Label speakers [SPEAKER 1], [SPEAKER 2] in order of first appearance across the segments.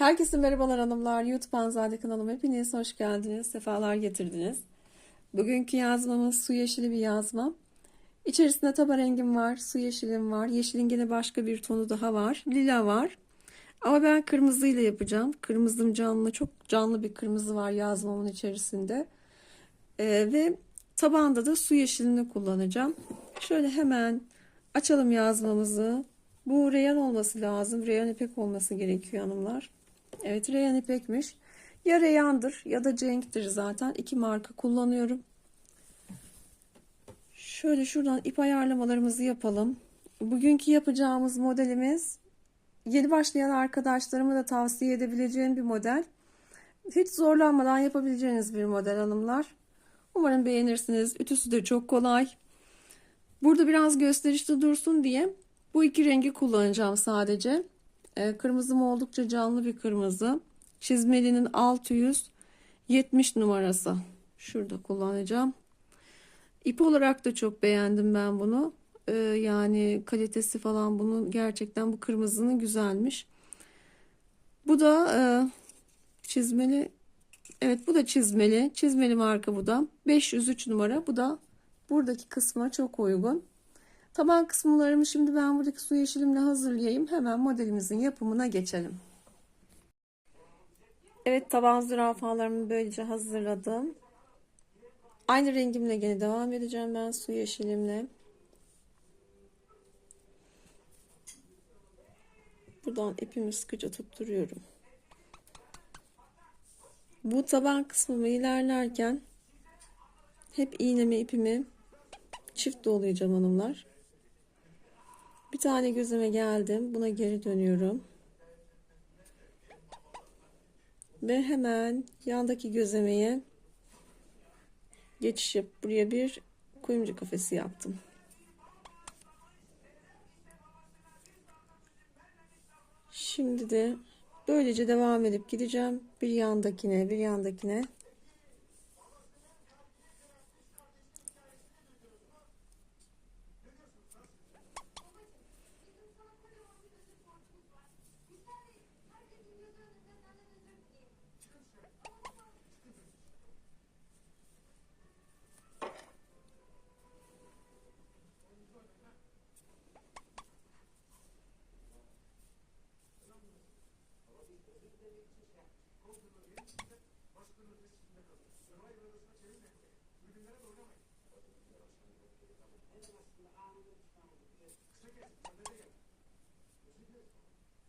[SPEAKER 1] Herkese merhabalar hanımlar. YouTube Anzade kanalıma hepiniz hoş geldiniz. Sefalar getirdiniz. Bugünkü yazmamız su yeşili bir yazma. İçerisinde taba rengim var, su yeşilim var. Yeşilin gene başka bir tonu daha var. Lila var. Ama ben kırmızıyla yapacağım. Kırmızım canlı, çok canlı bir kırmızı var yazmamın içerisinde. Ee, ve tabanda da su yeşilini kullanacağım. Şöyle hemen açalım yazmamızı. Bu reyan olması lazım. Reyan ipek olması gerekiyor hanımlar. Evet reyan ipekmiş. Ya reyandır ya da cenktir zaten. İki marka kullanıyorum. Şöyle şuradan ip ayarlamalarımızı yapalım. Bugünkü yapacağımız modelimiz yeni başlayan arkadaşlarıma da tavsiye edebileceğim bir model. Hiç zorlanmadan yapabileceğiniz bir model hanımlar. Umarım beğenirsiniz. Ütüsü de çok kolay. Burada biraz gösterişli dursun diye bu iki rengi kullanacağım sadece. Ee, kırmızım oldukça canlı bir kırmızı. Çizmelinin 670 numarası. Şurada kullanacağım. İp olarak da çok beğendim ben bunu. Ee, yani kalitesi falan bunun gerçekten bu kırmızının güzelmiş. Bu da e, çizmeli. Evet bu da çizmeli. Çizmeli marka bu da. 503 numara. Bu da buradaki kısma çok uygun. Taban kısımlarımı şimdi ben buradaki su yeşilimle hazırlayayım. Hemen modelimizin yapımına geçelim. Evet taban zürafalarımı böylece hazırladım. Aynı rengimle gene devam edeceğim ben su yeşilimle. Buradan ipimi sıkıca tutturuyorum. Bu taban kısmımı ilerlerken hep iğnemi ipimi çift dolayacağım hanımlar. Bir tane gözüme geldim. Buna geri dönüyorum. Ve hemen yandaki gözlemeye geçiş yapıp buraya bir kuyumcu kafesi yaptım. Şimdi de böylece devam edip gideceğim. Bir yandakine, bir yandakine.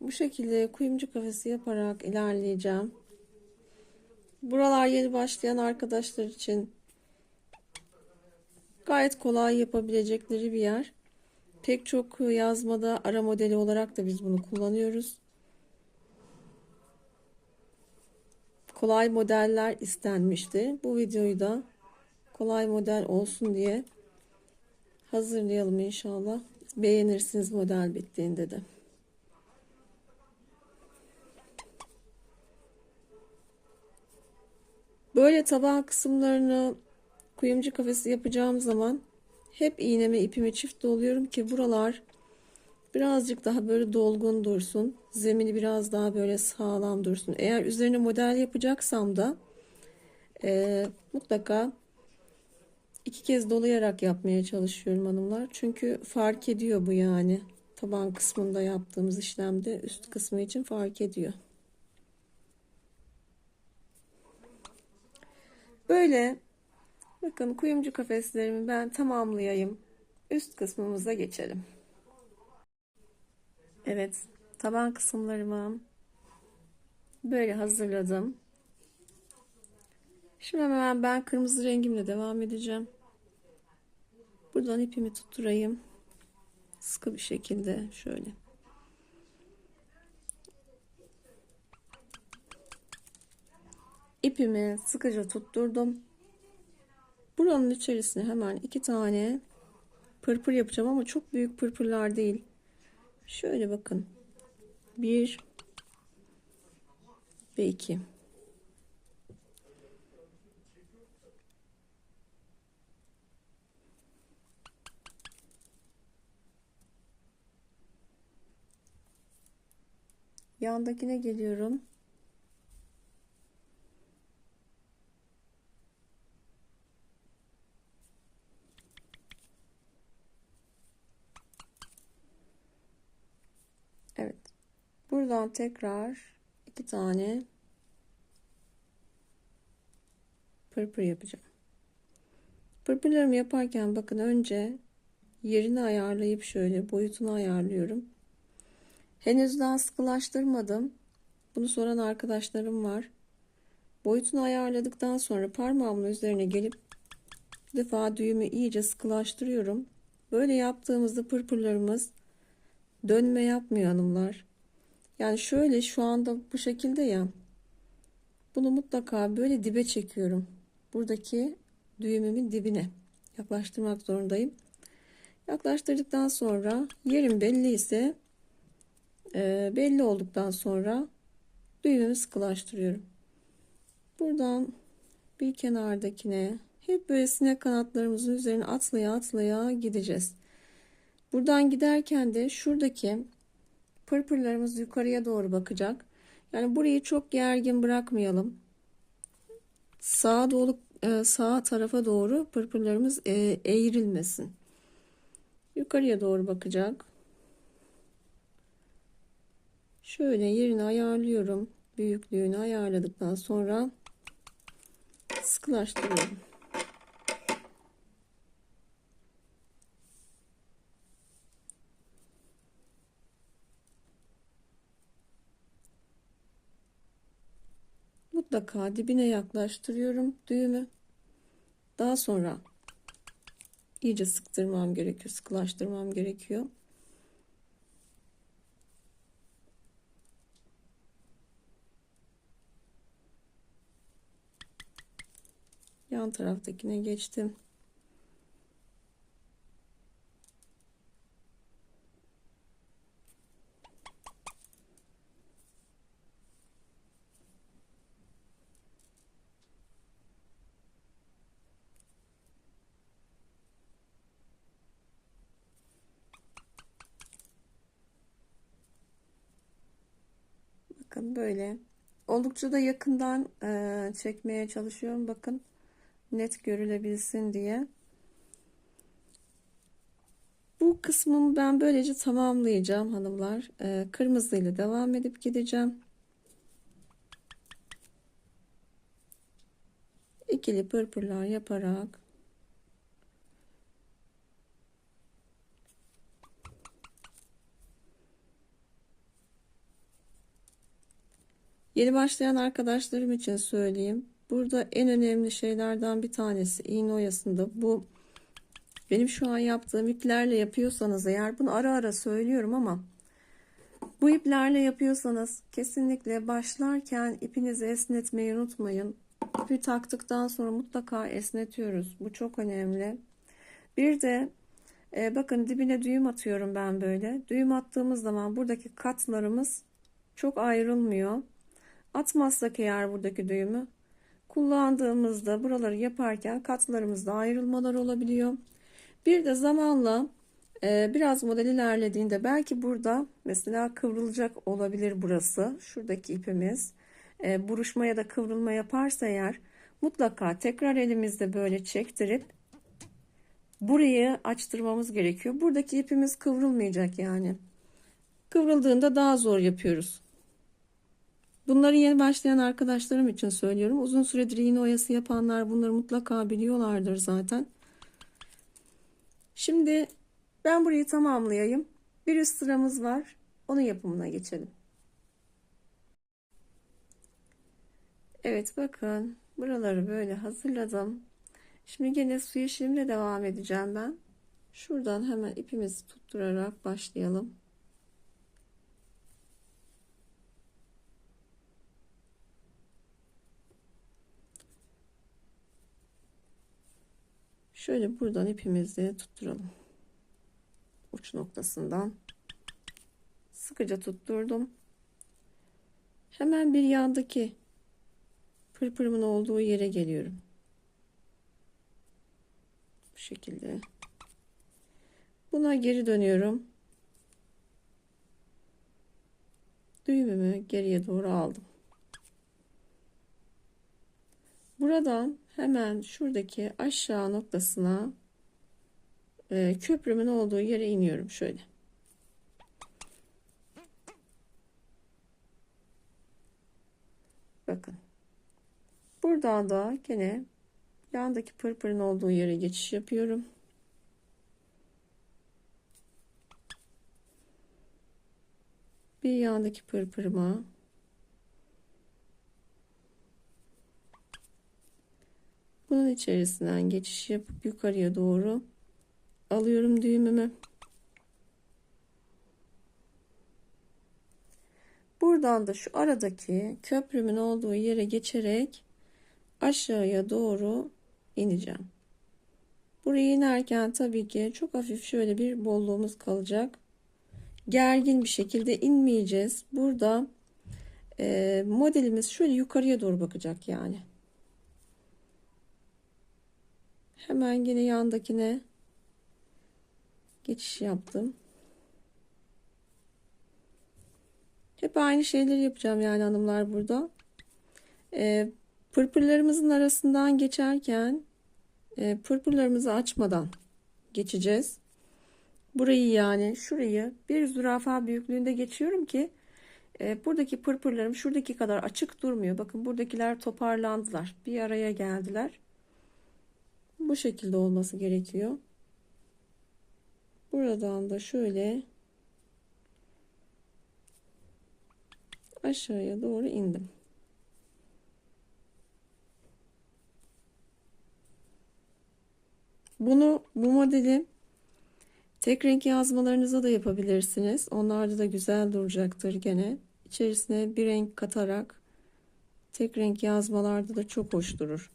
[SPEAKER 1] Bu şekilde kuyumcu kafesi yaparak ilerleyeceğim. Buralar yeni başlayan arkadaşlar için gayet kolay yapabilecekleri bir yer. Pek çok yazmada ara modeli olarak da biz bunu kullanıyoruz. Kolay modeller istenmişti. Bu videoyu da kolay model olsun diye hazırlayalım inşallah. Beğenirsiniz model bittiğinde de. Böyle taban kısımlarını kuyumcu kafesi yapacağım zaman hep iğneme ipimi çift doluyorum ki buralar birazcık daha böyle dolgun dursun. Zemini biraz daha böyle sağlam dursun. Eğer üzerine model yapacaksam da e, mutlaka iki kez dolayarak yapmaya çalışıyorum hanımlar. Çünkü fark ediyor bu yani. Taban kısmında yaptığımız işlemde üst kısmı için fark ediyor. Böyle bakın kuyumcu kafeslerimi ben tamamlayayım. Üst kısmımıza geçelim. Evet taban kısımlarımı böyle hazırladım. Şimdi hemen ben kırmızı rengimle devam edeceğim. Buradan ipimi tutturayım. Sıkı bir şekilde şöyle. ipimi sıkıca tutturdum. Buranın içerisine hemen iki tane pırpır yapacağım ama çok büyük pırpırlar değil. Şöyle bakın. Bir ve iki. Yandakine geliyorum. Evet. Buradan tekrar iki tane pırpır yapacağım. Pırpırlarımı yaparken bakın önce yerini ayarlayıp şöyle boyutunu ayarlıyorum. Henüz daha sıkılaştırmadım. Bunu soran arkadaşlarım var. Boyutunu ayarladıktan sonra parmağımın üzerine gelip bir defa düğümü iyice sıkılaştırıyorum. Böyle yaptığımızda pırpırlarımız dönme yapmıyor hanımlar. Yani şöyle şu anda bu şekilde ya. Bunu mutlaka böyle dibe çekiyorum. Buradaki düğümümün dibine yaklaştırmak zorundayım. Yaklaştırdıktan sonra yerim belli ise e, belli olduktan sonra düğümümü sıkılaştırıyorum. Buradan bir kenardakine hep böyle sinek kanatlarımızın üzerine atlaya atlaya gideceğiz. Buradan giderken de şuradaki pırpırlarımız yukarıya doğru bakacak. Yani burayı çok gergin bırakmayalım. Sağa doğru e, sağ tarafa doğru pırpırlarımız e, eğrilmesin. Yukarıya doğru bakacak. Şöyle yerini ayarlıyorum. Büyüklüğünü ayarladıktan sonra sıkılaştırıyorum. Mutlaka dibine yaklaştırıyorum düğümü. Daha sonra iyice sıktırmam gerekiyor, sıkılaştırmam gerekiyor. Yan taraftakine geçtim. Bakın böyle oldukça da yakından e, çekmeye çalışıyorum. Bakın net görülebilsin diye. Bu kısmımı ben böylece tamamlayacağım hanımlar. E, kırmızı ile devam edip gideceğim. İkili pırpırlar yaparak Yeni başlayan arkadaşlarım için söyleyeyim. Burada en önemli şeylerden bir tanesi iğne oyasında bu benim şu an yaptığım iplerle yapıyorsanız eğer bunu ara ara söylüyorum ama bu iplerle yapıyorsanız kesinlikle başlarken ipinizi esnetmeyi unutmayın. İpi taktıktan sonra mutlaka esnetiyoruz. Bu çok önemli. Bir de e, bakın dibine düğüm atıyorum ben böyle. Düğüm attığımız zaman buradaki katlarımız çok ayrılmıyor. Atmazsak eğer buradaki düğümü kullandığımızda buraları yaparken katlarımızda ayrılmalar olabiliyor. Bir de zamanla e, biraz model ilerlediğinde belki burada mesela kıvrılacak olabilir burası. Şuradaki ipimiz e, buruşma ya da kıvrılma yaparsa eğer mutlaka tekrar elimizde böyle çektirip burayı açtırmamız gerekiyor. Buradaki ipimiz kıvrılmayacak yani. Kıvrıldığında daha zor yapıyoruz. Bunları yeni başlayan arkadaşlarım için söylüyorum. Uzun süredir iğne oyası yapanlar bunları mutlaka biliyorlardır zaten. Şimdi ben burayı tamamlayayım. Bir üst sıramız var. Onun yapımına geçelim. Evet bakın buraları böyle hazırladım. Şimdi gene su yeşilimle devam edeceğim ben. Şuradan hemen ipimizi tutturarak başlayalım. Şöyle buradan ipimizi tutturalım. Uç noktasından sıkıca tutturdum. Hemen bir yandaki pırpırımın olduğu yere geliyorum. Bu şekilde. Buna geri dönüyorum. Düğümümü geriye doğru aldım. Buradan hemen şuradaki aşağı noktasına e, köprümün olduğu yere iniyorum şöyle. Bakın. Buradan da gene yandaki pırpırın olduğu yere geçiş yapıyorum. Bir yandaki pırpırıma bunun içerisinden geçiş yapıp yukarıya doğru alıyorum düğümümü. Buradan da şu aradaki köprümün olduğu yere geçerek aşağıya doğru ineceğim. Buraya inerken tabii ki çok hafif şöyle bir bolluğumuz kalacak. Gergin bir şekilde inmeyeceğiz. Burada e, modelimiz şöyle yukarıya doğru bakacak yani. Hemen yine yandakine geçiş yaptım. Hep aynı şeyleri yapacağım yani hanımlar burada. E, pırpırlarımızın arasından geçerken e, pırpırlarımızı açmadan geçeceğiz. Burayı yani şurayı bir zürafa büyüklüğünde geçiyorum ki e, buradaki pırpırlarım şuradaki kadar açık durmuyor. Bakın buradakiler toparlandılar. Bir araya geldiler. Bu şekilde olması gerekiyor. Buradan da şöyle aşağıya doğru indim. Bunu bu modeli tek renk yazmalarınıza da yapabilirsiniz. Onlarda da güzel duracaktır gene. İçerisine bir renk katarak tek renk yazmalarda da çok hoş durur.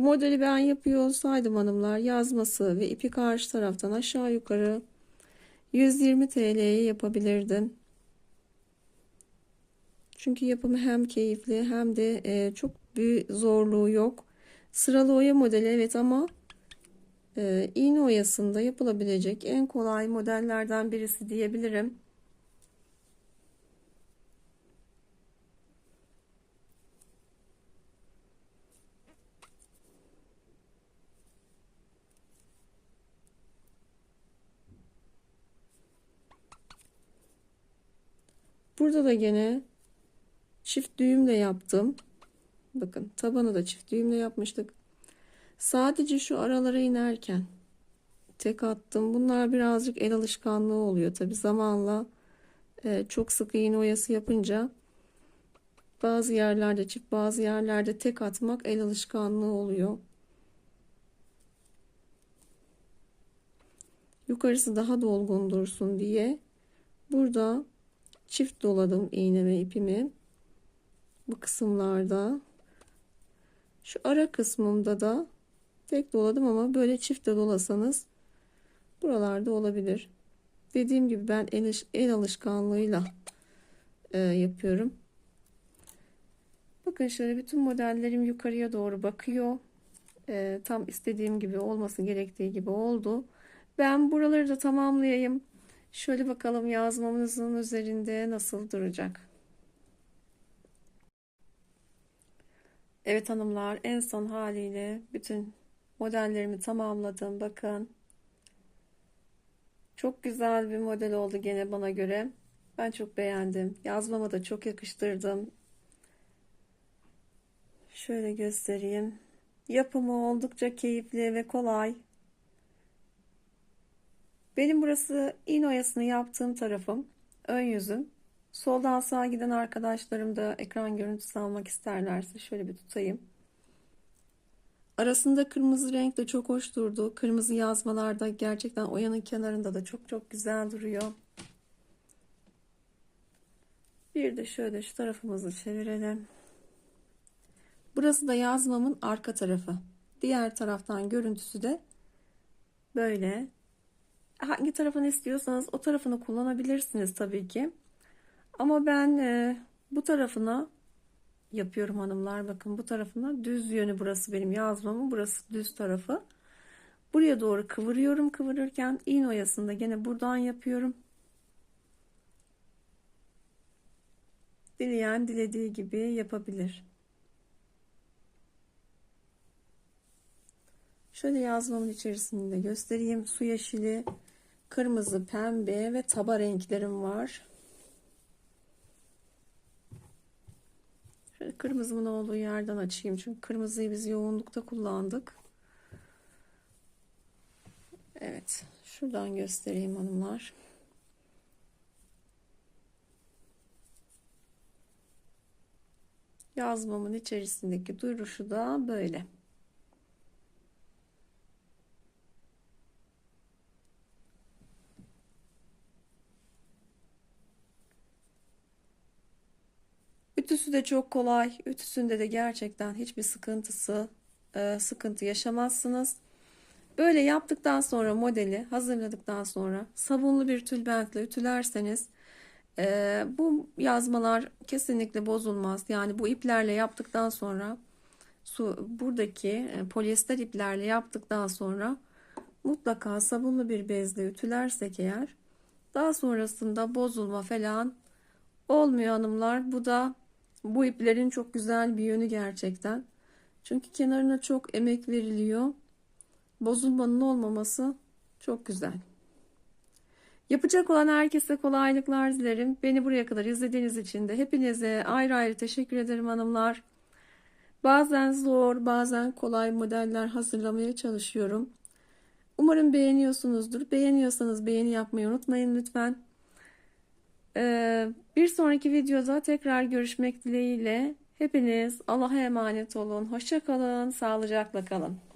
[SPEAKER 1] Bu modeli ben yapıyor olsaydım hanımlar yazması ve ipi karşı taraftan aşağı yukarı 120 TL'ye yapabilirdim. Çünkü yapımı hem keyifli hem de e, çok büyük zorluğu yok. Sıralı oya modeli evet ama e, iğne oyasında yapılabilecek en kolay modellerden birisi diyebilirim. Burada da gene çift düğümle yaptım. Bakın tabanı da çift düğümle yapmıştık. Sadece şu aralara inerken tek attım. Bunlar birazcık el alışkanlığı oluyor. Tabi zamanla e, çok sık iğne oyası yapınca bazı yerlerde çift bazı yerlerde tek atmak el alışkanlığı oluyor. Yukarısı daha dolgun dursun diye burada çift doladım iğne ve ipimi. Bu kısımlarda. Şu ara kısmımda da tek doladım ama böyle çift de dolasanız buralarda olabilir. Dediğim gibi ben el alışkanlığıyla e, yapıyorum. Bakın şöyle bütün modellerim yukarıya doğru bakıyor. E, tam istediğim gibi olması gerektiği gibi oldu. Ben buraları da tamamlayayım Şöyle bakalım yazmamızın üzerinde nasıl duracak. Evet hanımlar en son haliyle bütün modellerimi tamamladım. Bakın. Çok güzel bir model oldu gene bana göre. Ben çok beğendim. Yazmama da çok yakıştırdım. Şöyle göstereyim. Yapımı oldukça keyifli ve kolay. Benim burası iğne oyasını yaptığım tarafım. Ön yüzüm. Soldan sağa giden arkadaşlarım da ekran görüntüsü almak isterlerse şöyle bir tutayım. Arasında kırmızı renk de çok hoş durdu. Kırmızı yazmalarda gerçekten oyanın kenarında da çok çok güzel duruyor. Bir de şöyle şu tarafımızı çevirelim. Burası da yazmamın arka tarafı. Diğer taraftan görüntüsü de böyle hangi tarafını istiyorsanız o tarafını kullanabilirsiniz tabii ki. Ama ben e, bu tarafına yapıyorum hanımlar. Bakın bu tarafına düz yönü burası benim yazmamın burası düz tarafı. Buraya doğru kıvırıyorum. Kıvırırken iğne oyasını da gene buradan yapıyorum. Dileyen dilediği gibi yapabilir. Şöyle yazmamın içerisinde göstereyim. Su yeşili, kırmızı, pembe ve taba renklerim var. Şöyle kırmızımın olduğu yerden açayım. Çünkü kırmızıyı biz yoğunlukta kullandık. Evet. Şuradan göstereyim hanımlar. Yazmamın içerisindeki duruşu da böyle. Ütüsü de çok kolay. Ütüsünde de gerçekten hiçbir sıkıntısı, e, sıkıntı yaşamazsınız. Böyle yaptıktan sonra modeli hazırladıktan sonra sabunlu bir tülbentle ütülerseniz e, bu yazmalar kesinlikle bozulmaz. Yani bu iplerle yaptıktan sonra su buradaki e, polyester iplerle yaptıktan sonra mutlaka sabunlu bir bezle ütülersek eğer daha sonrasında bozulma falan olmuyor hanımlar. Bu da bu iplerin çok güzel bir yönü gerçekten. Çünkü kenarına çok emek veriliyor. Bozulmanın olmaması çok güzel. Yapacak olan herkese kolaylıklar dilerim. Beni buraya kadar izlediğiniz için de hepinize ayrı ayrı teşekkür ederim hanımlar. Bazen zor, bazen kolay modeller hazırlamaya çalışıyorum. Umarım beğeniyorsunuzdur. Beğeniyorsanız beğeni yapmayı unutmayın lütfen. Ee, bir sonraki videoda tekrar görüşmek dileğiyle. Hepiniz Allah'a emanet olun. Hoşça kalın, sağlıcakla kalın.